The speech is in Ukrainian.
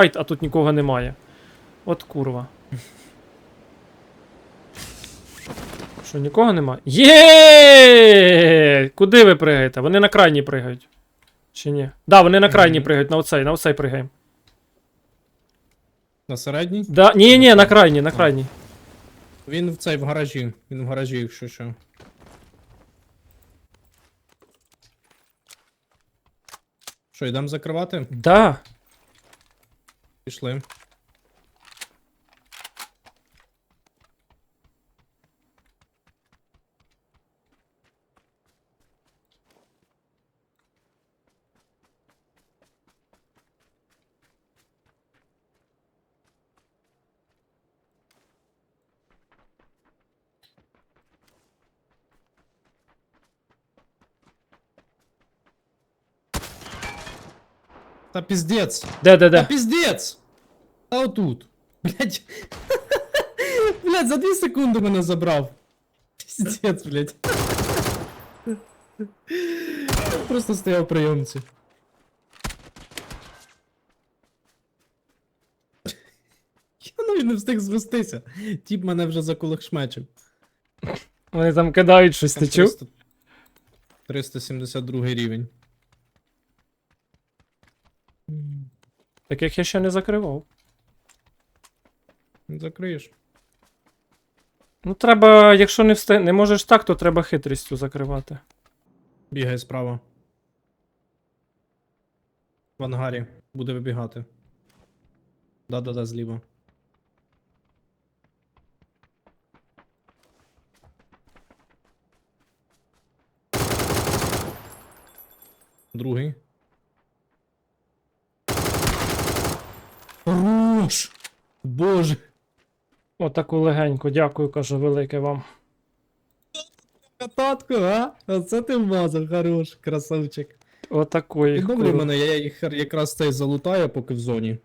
Файт, а тут нікого немає. От курва. Що, нікого немає? Є! Куди ви пригаєте? Вони на крайній пригають. Чи ні? Да, вони на крайній пригають, на оцей, на оцей пригаємо. На середній? Да, ні, ні, на крайній, на крайній. Він в цей в гаражі. Він в гаражі, якщо що. Що, йдемо закривати? Да. Пішли. Та піздець! Де, де, Та де? піздець! Та отут. Блять. Блять, за 2 секунди мене забрав. Піздець, блять. Просто стояв в прийомці. Я навіть не встиг звестися. Тіп мене вже закулакшмечив. Вони там кидають щось, ти чув? 300 372 рівень. Таких я ще не закривав. Закриєш. Ну, треба, якщо не встиг, не можеш так, то треба хитрістю закривати. Бігає справа. В ангарі. Буде вибігати. Да-да-да, зліва. Другий. Хорош! Боже! Отаку легеньку, дякую, кажу, велике вам. Кататку, а? Оце ти мазав, хорош, красавчик. Отакої. Добре, мене, я їх якраз цей залутаю, поки в зоні.